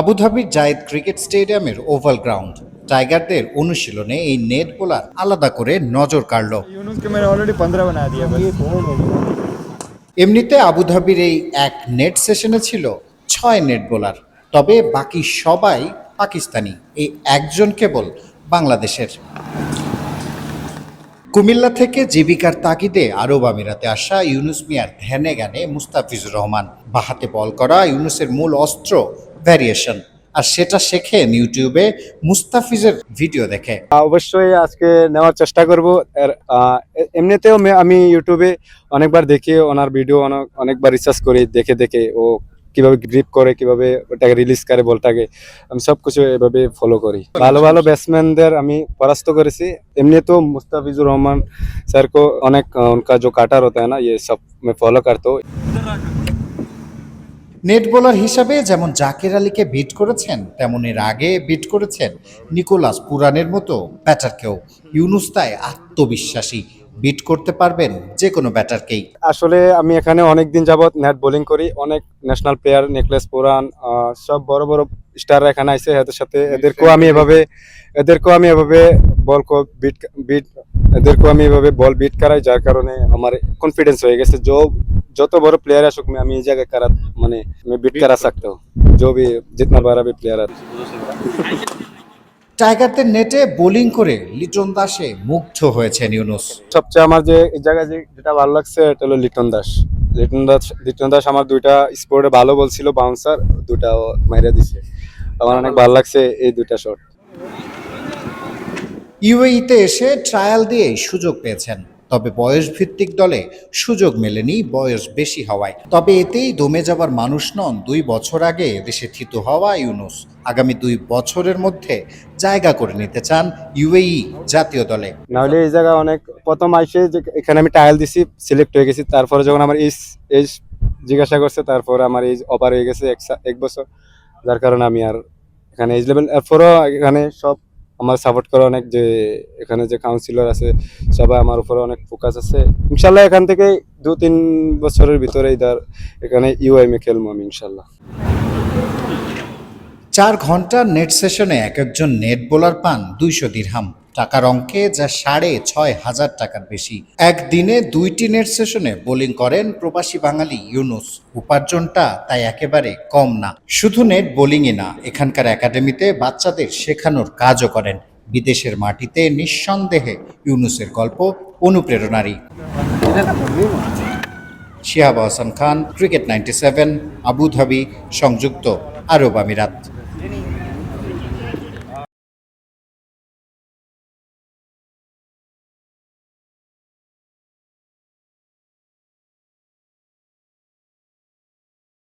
আবুধাবির জায়েদ cricket স্টেডিয়ামের oval ground. টাইগারদের অনুশীলনে এই নেট বোলার আলাদা করে নজর কাড়ল। এমনিতে আবুধাবির এই এক নেট সেশনে ছিল ছয় নেট বোলার। তবে বাকি সবাই পাকিস্তানি এই একজন কেবল বাংলাদেশের। কুমিল্লা থেকে জীবিকার তাগিদে আরব আমিরাতে আসা ইউনুস মিয়ার ধ্যানে গানে মুস্তাফিজুর রহমান। বাহাতে বল করা ইউনুসের মূল অস্ত্র ভ্যারিয়েশন আর সেটা শেখেন ইউটিউবে মুস্তাফিজের ভিডিও দেখে। অবশ্যই আজকে নেওয়ার চেষ্টা করব। এমনিতেও আমি ইউটিউবে অনেকবার দেখি, ওনার ভিডিও অনেক, অনেকবার রিসার্চ করি, দেখে দেখে ও কীভাবে গ্রিপ করে, কীভাবে ওটাকে রিলিজ করে বলটাকে। আমি সবকিছু এভাবে ফলো করি। ভালো ভালো ব্যাটসম্যানদের আমি পরাস্ত করেছি। এমনি তো মুস্তাফিজুর রহমান স্যারকে অনেক উনকা জো কাটার হতো না ইয়ে সব ফলো করতো। নেট বোলার হিসাবে যেমন জাকির আলীকে বিট করেছেন তেমন এর আগে বিট করেছেন নিকোলাস পুরানের মতো ব্যাটারকেও ইউনুস তাই আত্মবিশ্বাসী বিট করতে পারবেন যে কোনো ব্যাটারকেই আসলে আমি এখানে অনেক দিন যাবত নেট বোলিং করি অনেক ন্যাশনাল প্লেয়ার নেকলেস আহ, সব বড় বড় স্টাররা এখানে আইসে এদের সাথে এদেরকেও আমি এভাবে এদেরকেও আমি এভাবে বল কো বিট বিট এদেরকেও আমি এভাবে বল বিট করাই যার কারণে আমার কনফিডেন্স হয়ে গেছে। जो যত বড় প্লেয়ার আসুক আমি এই জায়গায় করা মানে मैं बीट करा सकता हूँ जो भी जितना बड़ा भी प्लेयर है টাইগারদের নেটে বোলিং করে লিটন দাসে মুগ্ধ হয়েছেন ইউনুস সবচেয়ে আমার যে এই জায়গায় যে যেটা ভালো লাগছে এটা হলো লিটন দাস লিটন দাস লিটন দাস আমার দুইটা স্পোর্টে ভালো বলছিল বাউন্সার দুটা মাইরা দিছে আমার অনেক ভালো লাগছে এই দুইটা শট ইউএইতে এসে ট্রায়াল দিয়ে সুযোগ পেয়েছেন তবে বয়স ভিত্তিক দলে সুযোগ মেলেনি বয়স বেশি হওয়ায়। তবে এতেই দমে যাবার মানুষ নন দুই বছর আগে দেশে থিত হওয়া ইউনুস। আগামী দুই বছরের মধ্যে জায়গা করে নিতে চান ইউএই জাতীয় দলে। নাহলে এই জায়গা অনেক প্রথম আইসে যে এখানে আমি ট্রায়াল দিছি সিলেক্ট হয়ে গেছি। তারপরে যখন আমার এজ এজ জিজ্ঞাসা করছে, তারপরে আমার এজ অপার হয়ে গেছে এক বছর। যার কারণে আমি আর এখানে এজ লেভেল এরপরও এখানে সব আমার সাপোর্ট করে অনেক যে এখানে যে কাউন্সিলর আছে, সবাই আমার উপরে অনেক ফোকাস আছে। ইনশাল্লাহ এখান থেকে দু তিন বছরের ভিতরে ধর এখানে ইউআইএম এ খেলব আমি, ইনশাল্লাহ। চার ঘণ্টার নেট সেশনে এক একজন নেট বোলার পান দুইশো দিরহাম টাকার অঙ্কে যা সাড়ে ছয় হাজার টাকার বেশি। একদিনে দুইটি নেট সেশনে বোলিং করেন প্রবাসী বাঙালি ইউনুস। উপার্জনটা তাই একেবারে কম না, শুধু নেট বোলিংই না, এখানকার একাডেমিতে বাচ্চাদের শেখানোর কাজও করেন। বিদেশের মাটিতে নিঃসন্দেহে ইউনুসের গল্প অনুপ্রেরণারই। Shihab Hasan Khan, cricket ninety seven, Abu Dhabi, সংযুক্ত আরব আমিরাত।